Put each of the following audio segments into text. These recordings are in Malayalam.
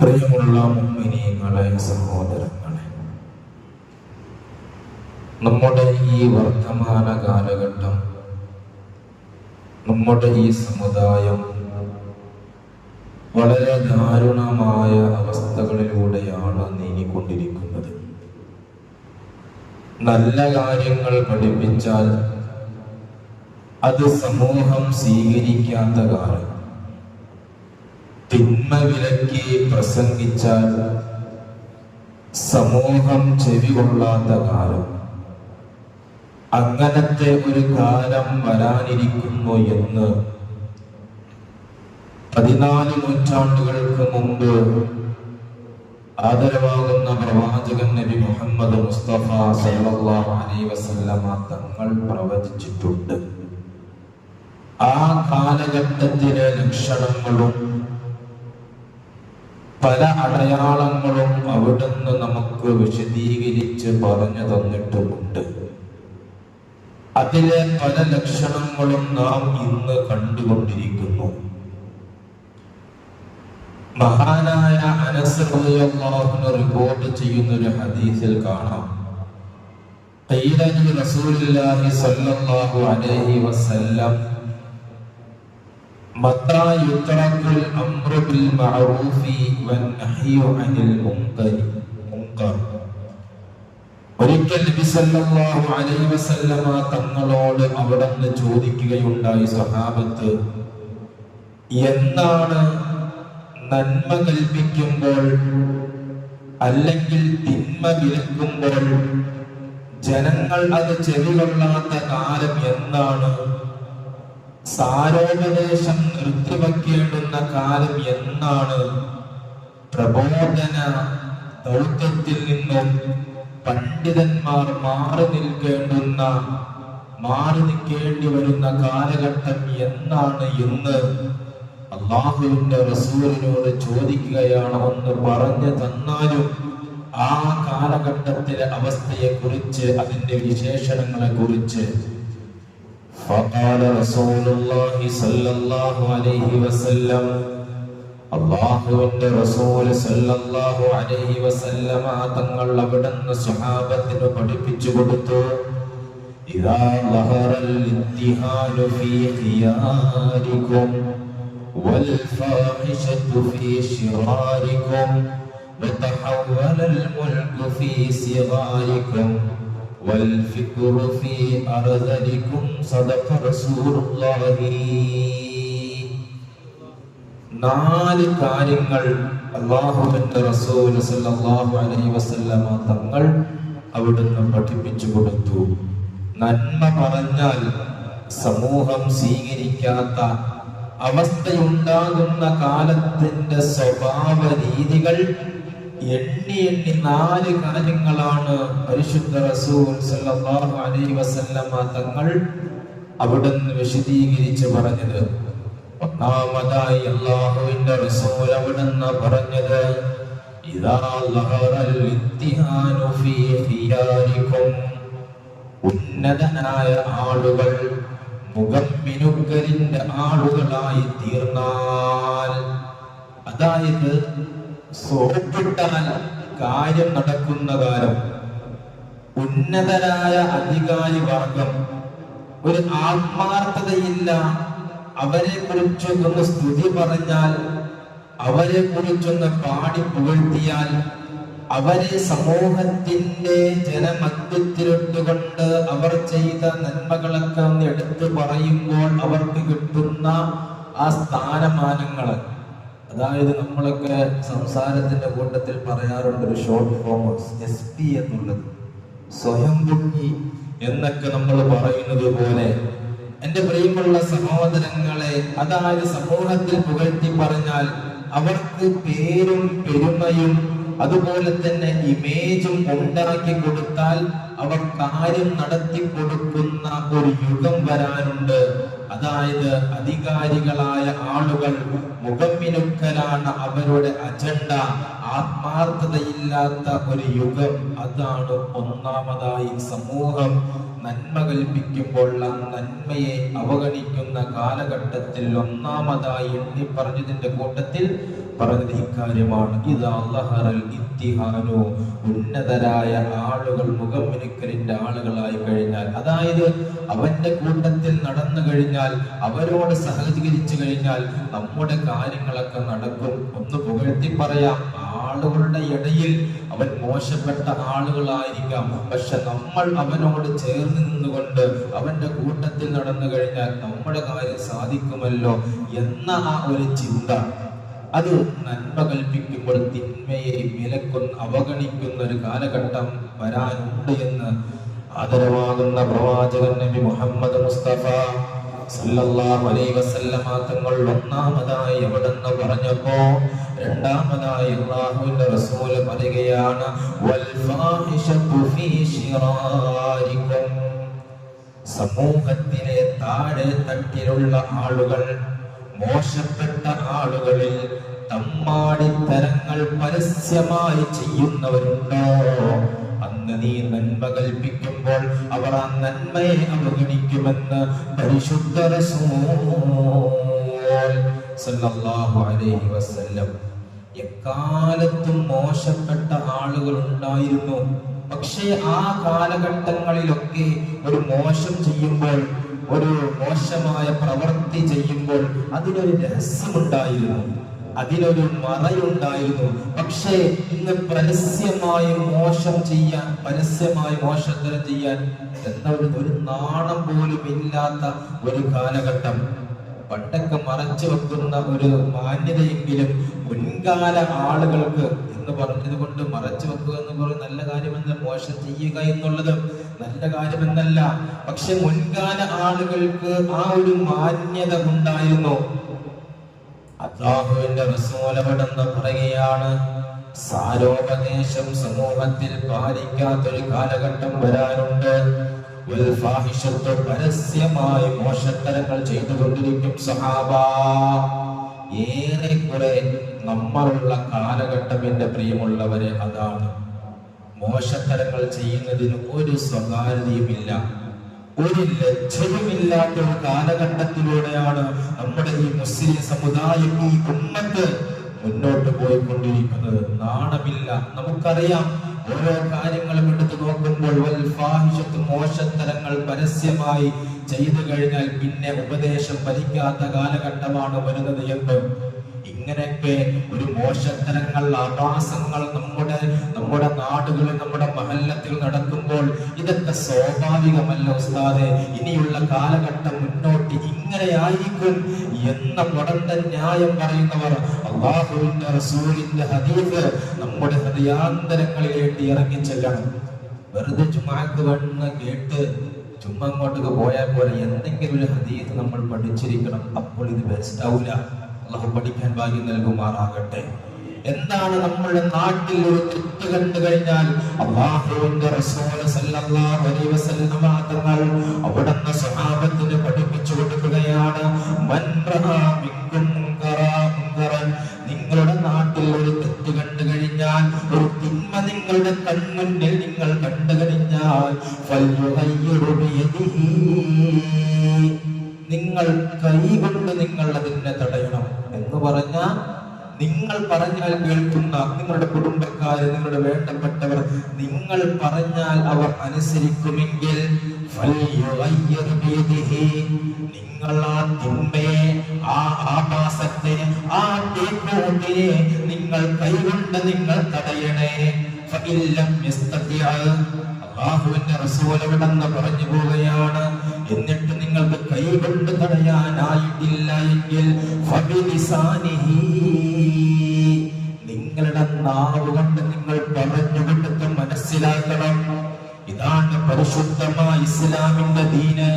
പ്രിയമുള്ള മുമ്മിനിയങ്ങളെ സഹോദരങ്ങളെ നമ്മുടെ ഈ വർത്തമാന കാലഘട്ടം നമ്മുടെ ഈ സമുദായം വളരെ ദാരുണമായ അവസ്ഥകളിലൂടെയാണ് നീങ്ങിക്കൊണ്ടിരിക്കുന്നത്. നല്ല കാര്യങ്ങൾ പഠിപ്പിച്ചാൽ അത് സമൂഹം സ്വീകരിക്കാത്ത കാലം. തിന്മ വിലക്കി പ്രസംഗിച്ചാൽ സമൂഹം ചെവി കൊള്ളാത്ത കാലം. അങ്ങനത്തെ ഒരു കാലം വരാനിരിക്കുന്നു എന്ന് പതിനാല് നൂറ്റാണ്ടുകൾക്ക് മുമ്പ് ആദരവാകുന്ന പ്രവാചകൻ നബി മുഹമ്മദ് മുസ്തഫ സല്ലല്ലാഹു അലൈഹി വസല്ലമ തങ്ങൾ പ്രവചിച്ചിട്ടുണ്ട്. ആ കാലഘട്ടത്തിലെ ലക്ഷണങ്ങളും പല അടയാളങ്ങളും അവിടുന്ന് നമുക്ക് വിശദീകരിച്ച് പറഞ്ഞു തന്നിട്ടുമുണ്ട്. അതിലെ പല ലക്ഷണങ്ങളും നാം ഇന്ന് കണ്ടുകൊണ്ടിരിക്കുന്നു. മഹാനായ അനസ്ലാഹുന് റിപ്പോർട്ട് ചെയ്യുന്ന ഒരു ഹദീസിൽ കാണാം. റസൂലുള്ളാഹി സ്വല്ലല്ലാഹു അലൈഹി വസല്ലം ഒരിക്കൽ തങ്ങളോട് അവിടുന്ന് ചോദിക്കുകയുണ്ടായി സ്വഹാബത്ത് എന്താണ് നന്മ കൽപ്പിക്കുമ്പോൾ അല്ലെങ്കിൽ തിന്മ വിലക്കുമ്പോൾ ജനങ്ങൾ അത് ചെവികൊള്ളാത്ത കാലം എന്നാണ് സാരോപദേശം നിർത്തിവെക്കേണ്ടുന്ന കാലം എന്നാണ് പ്രബോധന ദൗത്യത്തിൽ നിന്നും പണ്ഡിതന്മാർ മാറി നിൽക്കേണ്ടുന്ന മാറി നിൽക്കേണ്ടി വരുന്ന കാലഘട്ടം എന്നാണ് എന്ന് അള്ളാഹുവിന്റെ റസൂലിനോട് ചോദിക്കുകയാണ് ഒന്ന് പറഞ്ഞു തന്നാലും ആ കാലഘട്ടത്തിലെ അവസ്ഥയെ കുറിച്ച് അതിന്റെ വിശേഷണങ്ങളെ കുറിച്ച് فقال رسول الله صلى الله عليه وسلم അള്ളാഹുവിന്റെ റസൂൽ സല്ലല്ലാഹു അലൈഹി വസല്ലമ തങ്ങൾ അവിടുന്ന് സ്വഹാബത്തിന് പഠിപ്പിച്ചു കൊടുത്തു ഇദാ ലഹറൽ ഇത്തിഹാലു ഫീ ഖിയാരിക്കും വൽ ഫാഹിഷത്തു ഫീ ശിറാരിക്കും وتحول الملك في صغاركم والفكر في أرذلكم صدق رسول الله നാല് കാര്യങ്ങൾ അള്ളാഹുവിന്റെ റസൂൽ സല്ലല്ലാഹു അലൈഹി വസല്ലമ തങ്ങൾ അവിടുന്ന് പഠിപ്പിച്ചു കൊടുത്തു നന്മ പറഞ്ഞാൽ സമൂഹം സ്വീകരിക്കാത്ത അവസ്ഥയുണ്ടാകുന്ന കാലത്തിന്റെ സ്വഭാവ രീതികൾ എണ്ണി എണ്ണി നാല് കാര്യങ്ങളാണ് പരിശുദ്ധ റസൂൽ സല്ലല്ലാഹു അലൈഹി വസല്ലമ തങ്ങൾ അവിടുന്ന് വിശദീകരിച്ച് പറഞ്ഞത്. ഒന്നാമതായി അള്ളാഹുവിന്റെ റസൂൽ അവിടുന്ന് പറഞ്ഞത് ഉന്നതനായ ആളുകൾ മുഖം ആളുകളായി തീർന്നാൽ. അതായത് സോപ്പിട്ടാൽ കാര്യം നടക്കുന്ന കാലം. ഉന്നതരായ അധികാരി വർഗം ഒരു ആത്മാർത്ഥതയില്ല. അവരെ കുറിച്ചൊന്ന് സ്തുതി പറഞ്ഞാൽ അവരെ കുറിച്ചൊന്ന് പാടി പുകഴ്ത്തിയാൽ അവരെ സമൂഹത്തിന്റെ ജനമധ്യത്തിലിട്ടുകൊണ്ട് അവർ ചെയ്ത നന്മകളൊക്കെ ഒന്ന് എടുത്തു പറയുമ്പോൾ അവർക്ക് കിട്ടുന്ന ആ സ്ഥാനമാനങ്ങൾ. അതായത് നമ്മളൊക്കെ സംസാരത്തിന്റെ കൂട്ടത്തിൽ പറയാറുണ്ട് ഒരു ഷോർട്ട് ഫോം എസ് പി എന്നുള്ളത്. സ്വയം പൊങ്ങി എന്നൊക്കെ നമ്മൾ പറയുന്നത് പോലെ എന്റെ പ്രിയമുള്ള സഹോദരങ്ങളെ അതായത് സമൂഹത്തിൽ പുകഴ്ത്തി പറഞ്ഞാൽ അവർക്ക് പേരും പെരുമയും അതുപോലെ തന്നെ ഇമേജും ഉണ്ടാക്കി കൊടുത്താൽ അവർ കാര്യം നടത്തി കൊടുക്കുന്ന ഒരു യുഗം വരാനുണ്ട്. അതായത് അധികാരികളായ ആളുകൾ മുഖമിനുക്കലാണ് അവരുടെ അജണ്ട. ആത്മാർത്ഥതയില്ലാത്ത ഒരു യുഗം അതാണ് ഒന്നാമതായി സമൂഹം നന്മ കൽപ്പിക്കുമ്പോൾ നന്മയെ അവഗണിക്കുന്ന കാലഘട്ടത്തിൽ ഒന്നാമതായി എണ്ണി പറഞ്ഞതിന്റെ കൂട്ടത്തിൽ പറഞ്ഞത് ഇക്കാര്യമാണ്. ഇത് അള്ളഹറൽ ഇത്തിഹാനോ. ഉന്നതരായ ആളുകൾ മുഖമിനുക്കലിന്റെ ആളുകളായി കഴിഞ്ഞാൽ അതായത് അവന്റെ കൂട്ടത്തിൽ നടന്നു കഴിഞ്ഞാൽ അവരോട് സഹകരിച്ചു കഴിഞ്ഞാൽ നമ്മുടെ കാര്യങ്ങളൊക്കെ നടക്കും. ഒന്ന് പുകഴ്ത്തി പറയാം ആളുകളുടെ ഇടയിൽ അവൻ മോശപ്പെട്ട ആളുകളായിരിക്കാം. പക്ഷെ നമ്മൾ അവനോട് ചേർന്ന് നിന്നുകൊണ്ട് അവന്റെ കൂട്ടത്തിൽ നടന്നു കഴിഞ്ഞാൽ നമ്മുടെ കാര്യം സാധിക്കുമല്ലോ എന്ന ആ ഒരു ചിന്ത. അത് നന്മ കൽപ്പിക്കുമ്പോൾ തിന്മയെ വിലക്കുന്ന അവഗണിക്കുന്ന ഒരു കാലഘട്ടം വരാനുണ്ട് എന്ന് ആദരവാകുന്ന പ്രവാചകൻ നബി മുഹമ്മദ് മുസ്തഫ തങ്ങൾ ഒന്നാമതായി എവിടെന്ന് പറഞ്ഞപ്പോ രണ്ടാമതായി പറയുകയാണ് സമൂഹത്തിലെ താഴെ തട്ടിലുള്ള ആളുകൾ മോശപ്പെട്ട ആളുകളിൽ തമ്മാടിത്തരങ്ങൾ പരസ്യമായി ചെയ്യുന്നവരുണ്ടോ? അന്ന് നീ നന്മ കൽപ്പിക്കുമ്പോൾ അവർ ആ നന്മയെ അവഗണിക്കുമെന്ന് പരിശുദ്ധ എക്കാലത്തും മോശപ്പെട്ട ആളുകൾ ഉണ്ടായിരുന്നു പക്ഷേ ആ കാലഘട്ടങ്ങളിലൊക്കെ ഒരു മോശം ചെയ്യുമ്പോൾ ഒരു മോശമായ പ്രവൃത്തി ചെയ്യുമ്പോൾ അതിനൊരു രഹസ്യമുണ്ടായിരുന്നു. അതിനൊരു മറയുണ്ടായിരുന്നു. പക്ഷേ ഇന്ന് പരസ്യമായി മോശം ചെയ്യാൻ പരസ്യമായി മോശത്തരം ചെയ്യാൻ എന്താ ഒരു ഒരു നാണം പോലും ഇല്ലാത്ത ഒരു കാലഘട്ടം. പണ്ടൊക്കെ മറച്ചു വെക്കുന്ന ഒരു മാന്യതയെങ്കിലും മുൻകാല ആളുകൾക്ക് എന്ന് പറഞ്ഞത് കൊണ്ട് മറച്ചു വെക്കുക എന്ന് പറയുന്നത് നല്ല കാര്യമെന്ന് മോശം ചെയ്യുക എന്നുള്ളത്. നല്ല കാര്യമെന്നല്ല. പക്ഷെ മുൻകാല ആളുകൾക്ക് ആ ഒരു മാന്യത ഉണ്ടായിരുന്നു. അള്ളാഹുവിന്റെ റസൂലപടെന്ന് പറയുകയാണ്. സാരോപദേശം സമൂഹത്തിൽ പാലിക്കാത്തൊരു കാലഘട്ടം വരാനുണ്ട്. പരസ്യമായി മോശത്തരങ്ങൾ ചെയ്തുകൊണ്ടിരിക്കും സഹാബ. ഏറെക്കുറെ നമ്മളുള്ള കാലഘട്ടം എന്റെ പ്രിയമുള്ളവരെ അതാണ്. മോശത്തരങ്ങൾ ചെയ്യുന്നതിന് ഒരു സ്വകാര്യതയുമില്ല. ഒരു ലജ്ജയുമില്ലാത്ത ഒരു കാലഘട്ടത്തിലൂടെയാണ് നമ്മുടെ ഈ മുസ്ലിം സമുദായം ഈ ഉമ്മത്ത് മുന്നോട്ട് പോയിക്കൊണ്ടിരിക്കുന്നത്. നാണമില്ല. നമുക്കറിയാം ഓരോ കാര്യങ്ങളും എടുത്തു നോക്കുമ്പോൾ വൽഫാഹിഷത്ത് മോശത്തരങ്ങൾ പരസ്യമായി ചെയ്തു കഴിഞ്ഞാൽ പിന്നെ ഉപദേശം ഭരിക്കാത്ത കാലഘട്ടമാണ് വരുന്നത് എന്ന്. ഇങ്ങനെയൊക്കെ ഒരു മോശത്തരങ്ങൾ ആഭാസങ്ങൾ നമ്മുടെ നമ്മുടെ നാടുകളിൽ നമ്മുടെ മഹല്ലത്തിൽ നടക്കുമ്പോൾ ഇതൊക്കെ സ്വാഭാവികമല്ല ഉസ്താദെ. ഇനിയുള്ള കാലഘട്ടം മുന്നോട്ട് ഇങ്ങനെയായിരിക്കും എന്ന മുടന്ത ന്യായം പറയുന്നവർ അള്ളാഹുവിന്റെ റസൂലിന്റെ ഹദീഫ് നമ്മുടെ ഹൃദയാന്തരങ്ങളിലേക്ക് ഇറങ്ങി ചെല്ലണം. വെറുതെ ചുമ്മാക്ക് വന്ന് കേട്ട് ചുമ്മാ അങ്ങോട്ടേക്ക് പോയാൽ പോലെ എന്തെങ്കിലും ഒരു ഹദീസ് നമ്മൾ പഠിച്ചിരിക്കണം അപ്പോൾ ഇത് ബെസ്റ്റ് ആവില്ല അള്ളാഹു പഠിക്കാൻ ഭാഗ്യം നൽകുമാറാകട്ടെ. എന്താണ് നമ്മുടെ നാട്ടിൽ ഒരു തെറ്റ് കണ്ടു കഴിഞ്ഞാൽ അള്ളാഹുവിന്റെ തങ്ങൾ അവിടുന്ന് സ്വഹാബത്തിനെ പഠിപ്പിച്ചു കൊടുക്കുകയാണ് നിങ്ങളുടെ നാട്ടിൽ ഒരു തെറ്റ് കണ്ടു കഴിഞ്ഞാൽ ഒരു തിന്മ നിങ്ങളുടെ കൺമുന്നിൽ നിങ്ങൾ കണ്ടു കഴിഞ്ഞാൽ നിങ്ങൾ കൈ കൈകൊണ്ട് നിങ്ങൾ അതിനെ തടയണം പറഞ്ഞ നിങ്ങൾ പറഞ്ഞാൽ കേൾക്കുന്ന നിങ്ങളുടെ കുടുംബക്കാർ നിങ്ങളുടെ വേണ്ടപ്പെട്ടവർ നിങ്ങൾ പറഞ്ഞാൽ അവർ അനുസരിക്കുമെങ്കിൽ. നിങ്ങൾ ആ തുമ്പയെ ആ ആഭാസത്തെ ആ തേക്കോട്ടിനെ നിങ്ങൾ കൈകൊണ്ട് നിങ്ങൾ തടയണേ. അള്ളാഹുവിന്റെ റസൂൽ പറഞ്ഞു പോവുകയാണ്. എന്നിട്ട് നിങ്ങൾക്ക് കൈകൊണ്ട് തടയാനായിട്ടില്ല എങ്കിൽ നിങ്ങളുടെ നാവ് കൊണ്ട് നിങ്ങൾ പറഞ്ഞു മനസ്സിലാക്കണം. ഇതാണ് പരിശുദ്ധമായ ഇസ്ലാമിന്റെ ദീന്.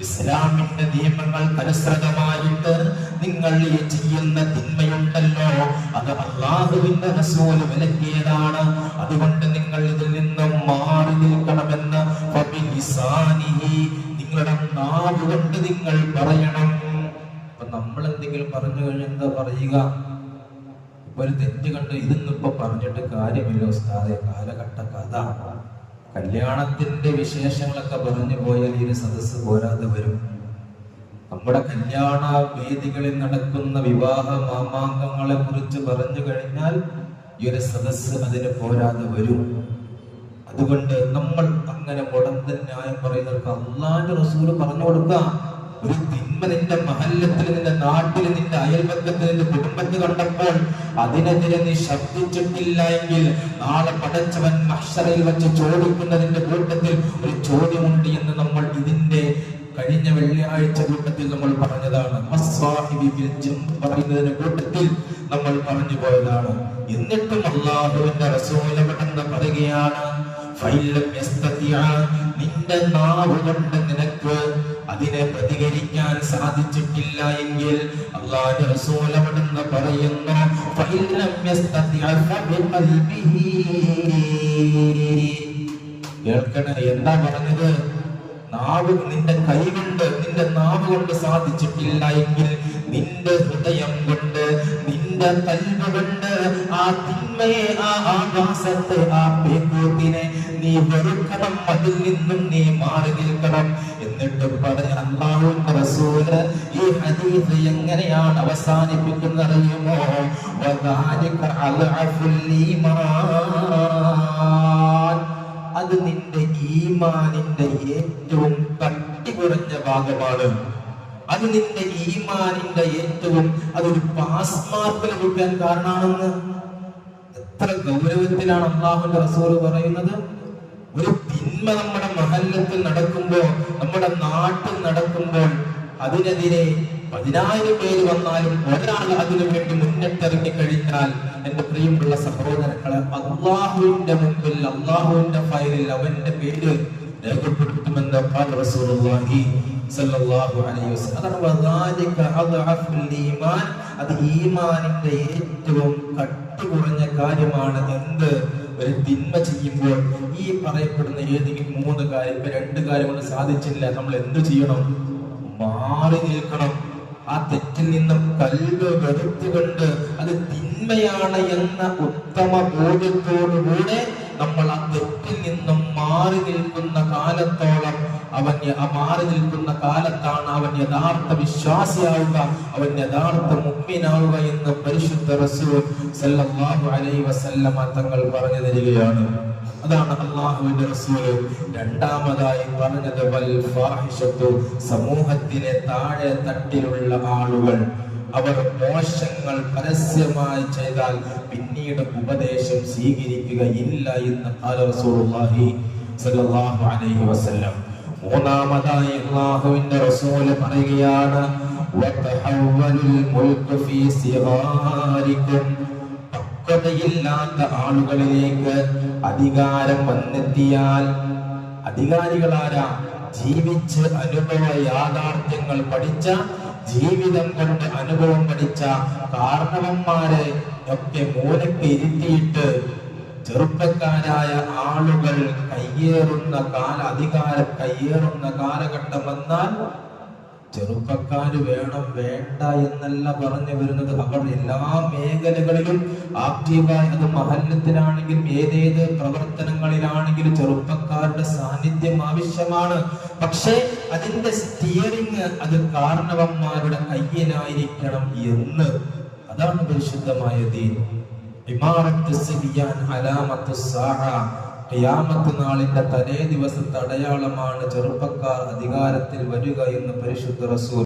ഇസ്ലാമിന്റെ നിയമങ്ങൾ അനുസൃതമായിട്ട് നിങ്ങൾ ഈ ചെയ്യുന്ന തിന്മയുണ്ടല്ലോ. അത് അള്ളാഹുവിന്റെ റസൂൽ വിലക്കിയതാണ്. അതുകൊണ്ട് നിങ്ങൾ ഇതിൽ നിന്നും മാറി നിൽക്കണമെന്ന് നാവ് കൊണ്ട് നിങ്ങൾ പറയണം. അപ്പൊ നമ്മൾ എന്തെങ്കിലും പറഞ്ഞു കഴിഞ്ഞാൽ എന്താ പറയുക? ഇപ്പൊ ഒരു തെറ്റ് കണ്ട് ഇതൊന്നും ഇപ്പൊ പറഞ്ഞിട്ട് കാര്യമില്ല ഉസ്താദെ. കാലഘട്ട കഥ കല്യാണത്തിന്റെ വിശേഷങ്ങളൊക്കെ പറഞ്ഞു പോയാൽ ഈ സദസ്സ് പോരാതെ വരും. നമ്മുടെ കല്യാണ വേദികളിൽ നടക്കുന്ന വിവാഹ മാമാങ്കങ്ങളെ കുറിച്ച് പറഞ്ഞു കഴിഞ്ഞാൽ ഈ ഒരു സദസ്സ് അതിന് പോരാതെ വരും. അതുകൊണ്ട് നമ്മൾ അങ്ങനെ മുടന്തൻ ന്യായം പറയുന്നവർക്ക് അള്ളാന്റെ റസൂൽ പറഞ്ഞു കൊടുക്കുക. ഒരു തിന്മ നിന്റെ മഹല്ലത്തിൽ നിന്റെ നാട്ടിൽ നിന്റെ അയൽപക്കത്തിൽ നിന്റെ കുടുംബത്തിൽ കണ്ടപ്പോൾ അതിനെതിരെ നീ ശബ്ദിച്ചിട്ടില്ല എങ്കിൽ നാളെ പടച്ചവൻ മഹ്ഷറയിൽ വെച്ച് ചോദിക്കുന്നതിന്റെ കൂട്ടത്തിൽ ഒരു ചോദ്യമുണ്ട് എന്ന് നമ്മൾ ഇതിന്റെ കഴിഞ്ഞ വെള്ളിയാഴ്ച കൂട്ടത്തിൽ നമ്മൾ പറഞ്ഞതാണ്. പറയുന്നതിന്റെ കൂട്ടത്തിൽ നമ്മൾ പറഞ്ഞു പോയതാണ്. എന്നിട്ടും അള്ളാഹുവിന്റെ റസൂലമെന്ന് പറയുകയാണ്. നിന്റെ നാവ് നിനക്ക് അതിനെ പ്രതികരിക്കാൻ സാധിച്ചിട്ടില്ല എങ്കിൽ അള്ളാഹു പറയുന്നു ഫൈലം യസ്തതിഅ ഫബിഖൽബിഹി. കേൾക്കണേ എന്താ പറഞ്ഞത് നാവ് നിന്റെ കൈ കൊണ്ട് നിന്റെ നാവ് കൊണ്ട് സാധിച്ചിട്ടില്ല എങ്കിൽ നിന്റെ ഹൃദയം കൊണ്ട് നിന്റെ കൽവ് കൊണ്ട് ആ തിന്മയെ ആ ആകാശത്തെ ആ പേക്കൂത്തിനെ നീ വെറുക്കണം. അതിൽ നിന്നും നീ മാറി നിൽക്കണം. എന്നിട്ട് പറഞ്ഞ അള്ളാഹും റസൂൽ ഈ ഹദീസ് എങ്ങനെയാണ് അവസാനിപ്പിക്കുന്നത് അറിയുമോ അത് നിന്റെ ഈമാനിന്റെ ഏറ്റവും കട്ടി കുറഞ്ഞ ഭാഗമാണ്. അത് നിന്റെ ഈമാനിന്റെ ഏറ്റവും അതൊരു പാസ് മാർക്ക് ലഭിക്കാൻ കാരണമാണെന്ന്. എത്ര ഗൗരവത്തിലാണ് അള്ളാഹുന്റെ റസൂൽ പറയുന്നത്? ഒരു തിന്മ നമ്മുടെ മഹല്ലത്തിൽ നടക്കുമ്പോൾ നമ്മുടെ നാട്ടിൽ നടക്കുമ്പോൾ അതിനെതിരെ പതിനായിരം പേര് വന്നാലും ഒരാൾ അതിനു വേണ്ടി മുന്നിട്ടിറങ്ങി കഴിഞ്ഞാൽ എന്റെ പ്രിയമുള്ള സഹോദരങ്ങളെ അള്ളാഹുവിന്റെ മുമ്പിൽ അള്ളാഹുവിന്റെ ഫയലിൽ അവന്റെ പേര് രേഖപ്പെടുത്തുമെന്ന് റസൂലുള്ളാഹി സല്ലല്ലാഹു അലൈഹി വസല്ലം. അതാണ് ഈമാൻ. അത് ഈമാനിന്റെ ഏറ്റവും കുറഞ്ഞ കാര്യമാണ്. എന്ത്? ഒരു തിന്മ ചെയ്യുമ്പോൾ ഈ പറയപ്പെടുന്ന ഏതെങ്കിലും മൂന്ന് കാര്യം ഇപ്പൊ രണ്ട് കാര്യം കൊണ്ട് സാധിച്ചില്ല. നമ്മൾ എന്ത് ചെയ്യണം? മാറി നിൽക്കണം. ആ തെറ്റിൽ നിന്നും കല്ല് വെറുത്തുകൊണ്ട് അത് തിന്മയാണ് എന്ന ഉത്തമ ബോധ്യത്തോടുകൂടെ നമ്മൾ ആ തെറ്റിൽ നിന്നും മാറി നിൽക്കുന്ന കാലത്തോളം അവൻ മാറി നിൽക്കുന്ന കാലത്താണ് അവൻ യഥാർത്ഥ വിശ്വാസിയാവുക അവൻ യഥാർത്ഥ മുമ്മിനാവുക എന്ന് പരിശുദ്ധ റസൂൽ സല്ലല്ലാഹു അലൈഹി വസല്ലമ തങ്ങൾ പറഞ്ഞു തരികയാണ്. അതാണ് അള്ളാഹുവിന്റെ റസൂൽ രണ്ടാമതായി പറഞ്ഞത് വൽ സമൂഹത്തിലെ താഴെ തട്ടിലുള്ള ആളുകൾ. അവർ മോശങ്ങൾ പരസ്യമായി ചെയ്താൽ പിന്നീട് ഉപദേശം സ്വീകരിക്കുകയില്ല എന്ന് അലൈഹി മൂന്നാമതായി പറയുകയാണ് പക്വതയില്ലാത്ത ആളുകളിലേക്ക് അധികാരം വന്നെത്തിയാൽ അധികാരികളാരാ ജീവിച്ച് അനുഭവ യാഥാർത്ഥ്യങ്ങൾ പഠിച്ച ജീവിതം കൊണ്ട് അനുഭവം പഠിച്ച കാരണവന്മാരെ ഒക്കെ മൂലക്ക് ഇരുത്തിയിട്ട് ചെറുപ്പക്കാരായ ആളുകൾ കയ്യേറുന്ന കാല അധികാരം കയ്യേറുന്ന കാലഘട്ടം വന്നാൽ ചെറുപ്പക്കാര് വേണം വേണ്ട എന്നല്ല പറഞ്ഞു വരുന്നത്. അവർ എല്ലാ മേഖലകളിലും ആക്റ്റീവായി അത് ഏതേത് പ്രവർത്തനങ്ങളിലാണെങ്കിലും ചെറുപ്പക്കാരുടെ സാന്നിധ്യം ആവശ്യമാണ്. പക്ഷേ അതിന്റെ സ്റ്റിയറിങ് അത് കാരണവന്മാരുടെ കയ്യിലായിരിക്കണം എന്ന്. അതാണ് പരിശുദ്ധമായ ദീൻ. ഇമാറത്ത് സാഹ. ഖിയാമത്ത് നാളിന്റെ തലേ ദിവസത്തെ അടയാളമാണ് ചെറുപ്പക്കാർ അധികാരത്തിൽ വരിക എന്ന് പരിശുദ്ധ റസൂൽ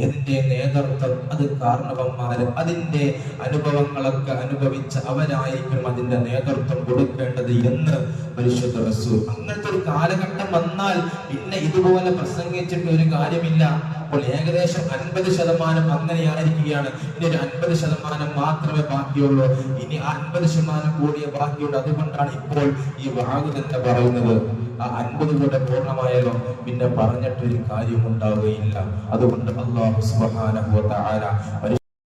ഏതിന്റെ നേതൃത്വം അത് കാരണവന്മാര് അതിന്റെ അനുഭവങ്ങളൊക്കെ അനുഭവിച്ച അവരായിരിക്കും അതിന്റെ നേതൃത്വം കൊടുക്കേണ്ടത് എന്ന് പരിശുദ്ധ റസൂൽ. അങ്ങനത്തെ ഒരു കാലഘട്ടം വന്നാൽ പിന്നെ ഇതുപോലെ പ്രസംഗിച്ചിട്ട് ഒരു കാര്യമില്ല. അപ്പോൾ ഏകദേശം അൻപത് ശതമാനം അങ്ങനെയായിരിക്കുകയാണ്. ഇനി ഒരു അൻപത് ശതമാനം മാത്രമേ ബാക്കിയുള്ളൂ. ഇനി അൻപത് ശതമാനം കൂടിയ ബാക്കിയുള്ളൂ അതുകൊണ്ടാണ് ഇപ്പോൾ ഈ വാഗ് തന്നെ പറയുന്നത്. ആ അൻപത് കൂടെ പൂർണമായാലോ പിന്നെ പറഞ്ഞിട്ടൊരു കാര്യം ഉണ്ടാവുകയില്ല അതുകൊണ്ട് അള്ളാഹു വ തആല